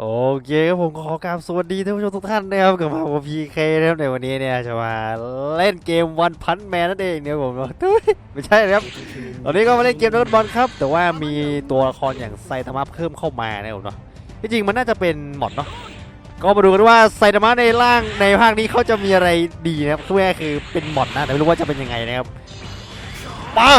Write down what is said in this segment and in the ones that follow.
โอเคครับผมขอกราบสวัสดีท่านผู้ชมทุกท่านนะครับกับมาผมพีเคนะครับในวันนี้เนี่ยจะมาเล่นเกมวันพันแมนนั่นเองเนี่ยผมตุ้ยไม่ใช่นะครับตอนนี้ก็มาเล่นเกมดราก้อนบอลครับ แต่ว่ามีตัวละครอย่างไซตามะเพิ่มเข้ามานะผมเนาะที่จริงมันน่าจะเป็นหมดเนาะก็มาดูกันว่าไซตามะในร่างในภาคนี้เขาจะมีอะไรดีนะครับคือแรกคือเป็นหมดนะแต่ไม่รู้ว่าจะเป็นยังไงนะครับมา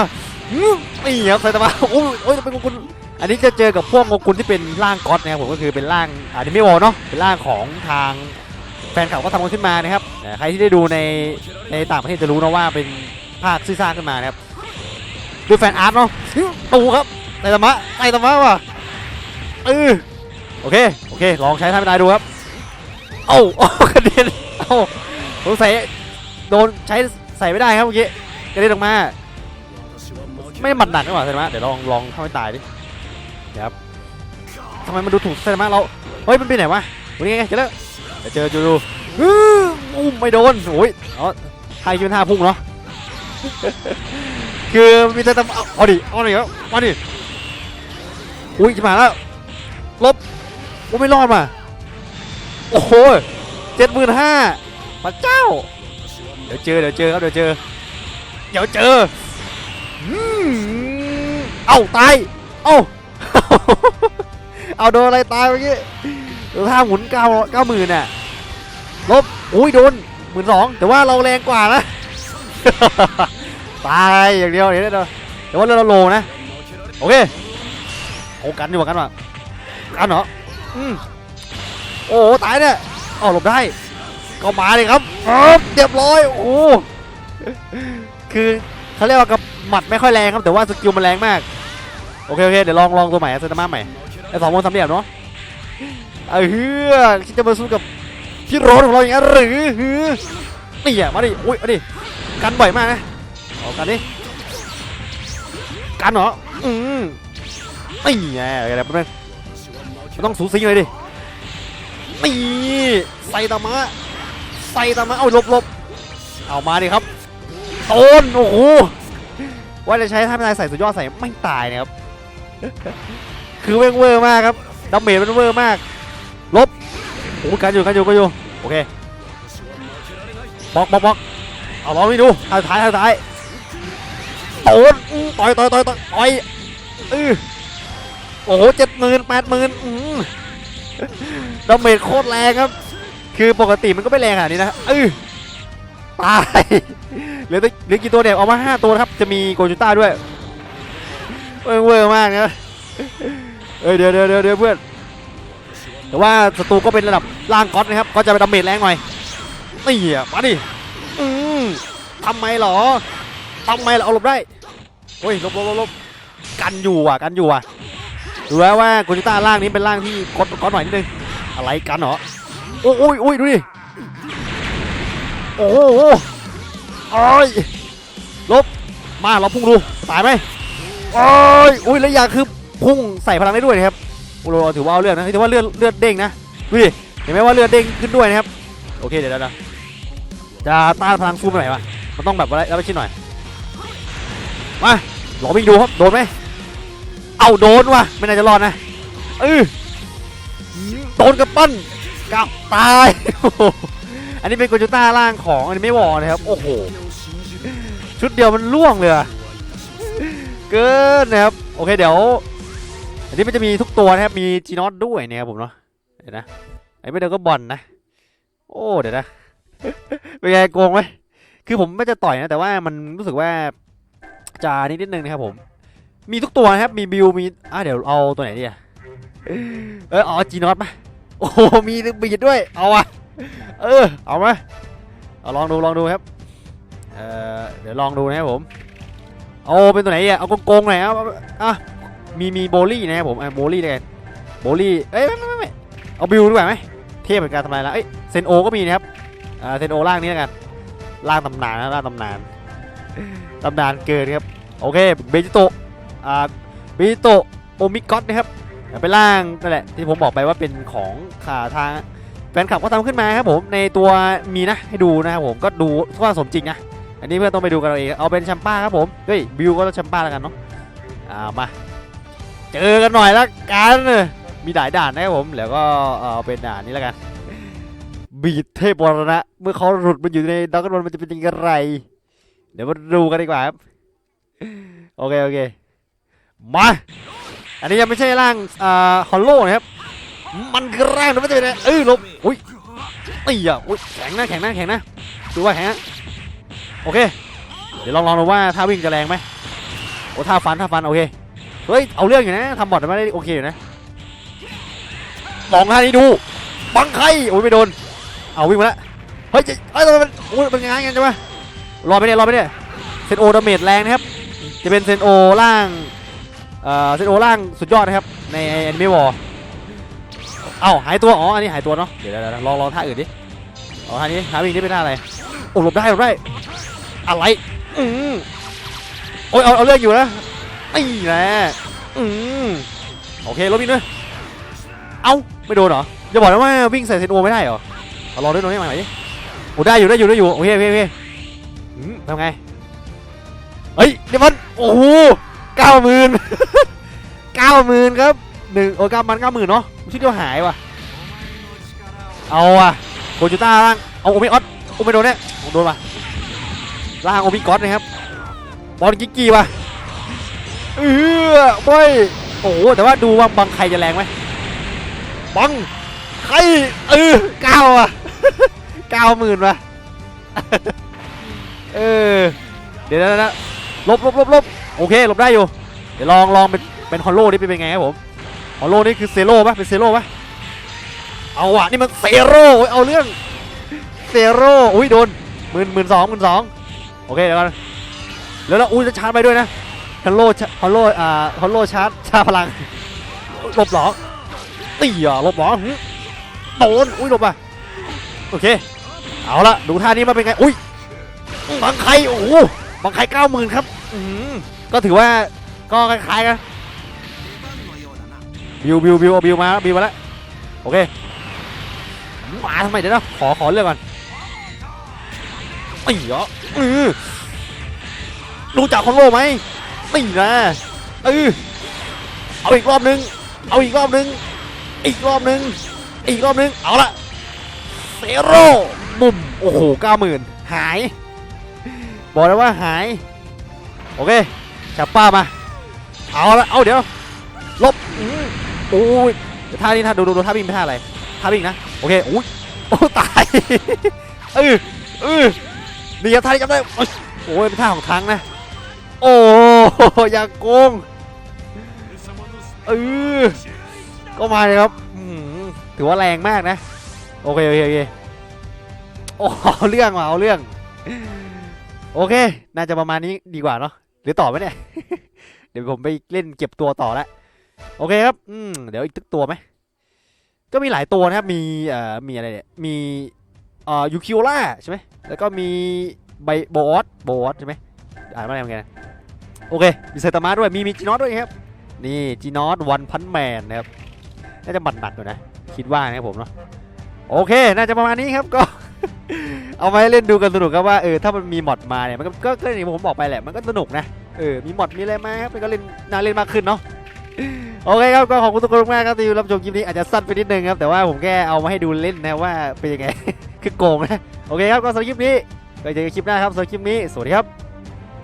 อืมนี่ครับไซตามะโอ้ยโอ้ยเป็นคุณ อันนี้จะเจอกับพวกโงกุลที่เป็นร่างก๊อตนะครับผมก็คือเป็นร่างอันนี้ไม่วอลเนาะเป็นร่างของทางแฟนคลับก็ทำกันขึ้นมานะครับใครที่ได้ดูในในต่างประเทศจะรู้นะว่าเป็นภาคซื่อซ่าขึ้นมานะครับด้วยแฟนอาร์ตเนาะตูครับไตตามะไตตามะว่ะเออโอเคโอเคลองใช้ท่าไม่ได้ดูครับเอ้าโอ้กระเด็นเอ้าสงสัยโดนใช้ใส่ไม่ได้ครับเมื่อกี้กระเด็นออกมา ไม่หมัดหนักหรือเปล่าไตตามะเดี๋ยวลองลองทำให้ตายดิ ทำไมมันดูถูกเซนมาเรา เฮ้ย มันไปไหนวะวันนี้ไงเจอแล้วเดี๋ยวเจอจูดูอื้ออุ้มไม่โดนโอ้ยอ๋อไทยคิดเป็นท่าพุ่งเนาะคือมีแต่ตำเอาเอาดิเอาดิเอามาดิอุ้ยจะมาแล้วลบโอ้ไม่รอดมาโอ้โหเจ็ดหมื่นห้าพระเจ้า เดี๋ยวเจอเดี๋ยวเจอครับเดี๋ยวเจอเดี๋ยวเจออืมเอ้าตายเอ้า เอาโดนอะไรตายเมื่อกี้ท่าหมุนเก้าเก้าหมื่นน่ะลบอุ้ยโดนหมื่นสองแต่ว่าเราแรงกว่านะ ตายอย่างเดียวเดี๋ยวเดี๋ยวแต่ว่าเราโลนะ โอเคโอ้กันดีกว่กันว่ะกันเหรออืมโอ้ตายเนี่ยอ๋อหลบได้ก็มาเลยครับอ๊อบเรียบร้อยโอ้คือเขาเรียกว่ากับหมัดไม่ค่อยแรงครับแต่ว่าสกิลมันแรงมาก โอเคโอเคเดี๋ยวลองลองตัวใหม่เซนต์มาใหม่ไอ้สองวงสามเหลี่ยมเนาะเออเฮือคิดจะมาสู้กับพี่โรนของเราอย่างนั้นหรือฮือนี่อะมาดิอุ้ยมาดิกันบ่อยมากนะเอากันดิกันเหรออืมนี่ไงอะไรแบบนั้นมันต้องสูสีเลยดินี่ใส่ตามะใส่ตามะเอาหลบหลบเอามาดิครับโตนโอ้โหว่าจะใช้ท่าไม่ตายใส่สุดยอดใส่ไม่ตายนะครับ คือเวงเวอร์มากครับดาเมจมันเวอร์มาก ลบโอ้กันอยู่กันอยู่กันอยู่โอเคบล็อกบล็อกบล็อกเอาลองไปดูทาท้ายทาท้ายโอ้ต่อยต่อยต่อยต่อยต่อยอือโอ้โหเจ็ดหมื่นแปดหมื่นดาเมจโคตรแรงครับ คือปกติมันก็ไม่แรงขนาดนี้นะอือตายเหลือเหลือกี่ตัวเนี่ยเอามาห้าตัวนะครับ จะมีโกจูต้าด้วย เวอร์มากนะเอ้ยเดี๋ยวเดี๋ยวเดี๋ยวเพื่อนแต่ว่าศัตรูก็เป็นระดับล่างก๊อตนะครับก็จะไปดาเมจแรงหน่อยนี่อะมาดิอืมทำไมหรอทำไมเหรอเอาหลบได้โอ้ยหลบหลบหลบกันอยู่อะกันอยู่อะดูแล้วว่าโกจิต้าล่างนี้เป็นล่างที่ก๊อตก๊อตหน่อยนิดนึงอะไรกันเหรอโอ้ยโอ้ยดูดิโอ้โหโอ้ยลบมาเราพุ่งดูตายไหม โอ้ยอุ้ยแล้วยาคือพุ่งใส่พลังได้ด้วยนะครับโอ้โหถือว่าเอาเลือดนะถือว่าเลือดเลือดเด้งนะดูดิเห็นไหมว่าเลือดเด้งขึ้นด้วยนะครับโอเคเดี๋ยวเดี๋ยวเดี๋ยวจะต้านพลังสู้ไปไหนวะมันต้องแบบว่าแล้วไปชิ้นหน่อยมาหลองวิ่งดูครับโดนไหมเอาโดนว่ะไม่น่าจะรอดนะเออโดนกับปั้นกับตายอันนี้เป็นโกจูต้าล่างของอันนี้ไม่วอนะครับโอ้โหชุดเดียวมันล่วงเลยอะ กินนะครับ โอเคเดี๋ยว อันนี้มันจะมีทุกตัวนะครับ มีจีนอตด้วยเนี่ยครับผมเนาะ เดี๋ยวนะ ไอ้ไม่เดินก็บอลนะ โอ้ เดี๋ยวนะ เป็นไงโกงไหมคือผมไม่จะต่อยนะ แต่ว่ามันรู้สึกว่าจะนิดนิดนึงนะครับผม มีทุกตัวนะครับ มีบิว มี อะเดี๋ยวเอาตัวไหนดีอะเออเอาจีนอตมาโอ้มีบีดด้วย เอาอะเออ เอามาเอาลองดู ลองดูครับ เออเดี๋ยวลองดูนะครับผม เอาเป็นตัวไหนดีอะเอาโกงๆหน่อยเอาอะมีมีโบลี่นะครับผมอะโบลี่เลยโบลี่เอ้ยไม่ไม่ไม่เอาบิวดีกว่าไหมเทพเป็นการทำลายล้างเอ้ยเซนโอก็มีนะครับอ่าเซนโอล่างนี้แล้วกันล่างตำนานนะล่างตำนานตำนานเกินครับโอเคเบจิโตะอ่าเบจิโตะโอมิกอตนะครับเป็นล่างนั่นแหละที่ผมบอกไปว่าเป็นของขาทางแฟนคลับก็ทำขึ้นมาครับผมในตัวมีนะให้ดูนะครับผมก็ดูว่าสมจริงนะ อันนี้เพื่อนต้องไปดูกันเอาเองเอาเป็นแชมป้าครับผมเฮ้ยบิวก็ต้องแชมป้าแล้วกันเนาะอ่ามาเจอกันหน่อยละกันมีหลายด่านนะครับผมแล้วก็เออเป็นด่านนี้แล้วกันบีดเทพบรณะเมื่อเขาหลุดมาอยู่ในดักกันบอลมันจะเป็นยังไงเดี๋ยวมาดูกันดีกว่าครับโอเคโอเคมาอันนี้ยังไม่ใช่ร่างอ่าฮอลโลนะครับมันคือร่างนะไม่ใช่นะเอ้ยลบอุ้ยตีอะอุ้ยแข็งนะแข็งนะแข็งนะดูว่าแข็งนะ โอเค เดี๋ยวลองลองดูว่าท่าวิ่งจะแรงไหมโอ้ท่าฟันท่าฟันโอเค เฮ้ย เอาเรื่องอยู่นะทำบอดไมาได้โอเคอยู่นะลองท่านี้ดูบังใครโอ้ยไม่โดน เอาวิ่งมาแล้วเฮ้ยเอ้ยทำไมมันโอ้ยเป็นไงงั้นใช่ไหมรอไปเนี่ยรอไปเนี่ยเซนโอดาเมจแรงนะครับ จะเป็นเซนโอล่าง เอ่อ เซนโอล่างสุดยอดนะครับ ในแอนิเมวอร์เอ้าหายตัว อ๋อ อันนี้หายตัวเนาะเดี๋ยวเดี๋ยวเดี๋ยวลองลองท่าอื่นดิ อ๋อท่านี้ท่าวิ่งนี่เป็นท่าอะไร โอ้หลบได้หลบได้ อะไร อืมโอ้ยเอาเอาเรื่องอยู่นะนี่แหละอืมโอเคลบอีกด้วยเอ้าไม่โดนเหรอจะบอกนะว่าวิ่งใส่เซนโอไม่ได้เหรอเอาลองด้วยตรงนี้ใหม่ๆดิโอ้ได้อยู่ได้อยู่ได้อยู่โอเคโอเคโอเคอืมทำไงเฮ้ยเดี๋ยวมันโอ้โหเก้าหมื่นเก้าหมื่นครับหนึ่งโอ้เก้ามันเก้าหมื่นเนาะไม่ใช่เดียวหายว่ะเอาอะโกจูต้าล่างเอาโอเมออสโอเมโดนเนี่ยโดนป่ะ ล่างโอมิก๊อสนะครับ บอลกิกกี้ว่ะเออเว้ยโอ้โห แต่ว่าดูว่าบังใครจะแรงไหมบังใครเออเก้าอะเก้าหมื่นว่ะเออ เดี๋ยวนะนะลบลบลบลบโอเคลบได้อยู่ เดี๋ยวลองลองเป็นเป็นฮอลโล่นี่เป็นไงครับผมฮอลโล่นี่คือเซโร่ปะเป็นเซโร่ปะเอาอะนี่มันเซโร่เอาเรื่องเซโร่อุ้ยโดนหมื่นหมื่นสองหมื่นสอง โอเคเดี๋ยวกันแล้วแล้วอุ้ยจะชาร์จไปด้วยนะฮอลโลฮอลโลอ่าฮอลโลชาร์จชาร์พลังหลบหรอตีอะหลบหรอหึโดนอุ้ยหลบอะโอเคเอาละดูท่านี้มาเป็นไงอุ้ยบังใครโอ้โหบังใครเก้าหมื่นครับอืมก็ถือว่าก็คล้ายๆกันบิวบิวบิวเอาบิวมาบิวมาแล้วโอเคมาทำไมเดี๋ยวนะขอขอเรื่องก่อนไอ้เหรอ เออรู้จักคอนโลไหมนี่นะเออเอาอีกรอบนึง เอาอีกรอบนึง อีกรอบนึง อีกรอบนึง เอาละเซโร่บุ่มโอ้โหเก้าหมื่นหาย บอกเลยว่าหาย โอเคจับป้ามา เอาละเอาเดี๋ยว ลบอื้อโอ้ยท่านี้ท่าดูดูดูท่าวิ่งเป็นท่าอะไรท่าวิ่งนะ โอเคโอ้ยโอ้ตายเออเออ นี่ครับท่านี้จำได้ โอ้ยเป็นท่าของทั้งนะ โอ้อย่าโกงเออก็มาเลยครับถือว่าแรงมากนะ โอเคโอเคโอเคโอ้เอาเรื่องมาเอาเรื่อง โอเค น่าจะประมาณนี้ดีกว่าเนาะหรือต่อไหมเนี่ย เดี๋ยวผมไปเล่นเก็บตัวต่อแล้วโอเคครับ อืมเดี๋ยวอีกตึกตัวไหม ก็มีหลายตัวนะครับ มีเอ่อมีอะไรเนี่ย มีเอ่อยูคิโอล่าใช่ไหม แล้วก็มีไบบอสบอสใช่ไหมอ่านว่าอะไรเหมือนกันโอเคมีไซตามะด้วยมีมีจีนอสด้วยครับนี่จีนอสวันพันแมนนะครับน่าจะบัดหนักอยู่นะคิดว่านะครับผมเนาะโอเค น่าจะประมาณนี้ครับก็ เอามาให้เล่นดูกันสนุกครับว่าเออถ้ามันมีมอดมาเนี่ยมันก็ก็ก็อย่างที่ผมบอกไปแหละมันก็สนุกนะเออมีมอดมีอะไรมาครับมันก็เล่นน่าเล่นมากขึ้นเนาะโอเคครับก็ขอบคุณทุกคนมากครับที่รับชมคลิปนี้อาจจะสั้นไปนิดนึงครับแต่ว่าผมแค่เอามาให้ดูเล่นนะว่าเป็นยังไงคือโกงนะ โอเคครับก็สำหรับคลิปนี้ก็เจอกันคลิปหน้าครับสำหรับคลิปนี้สวัสดีครับ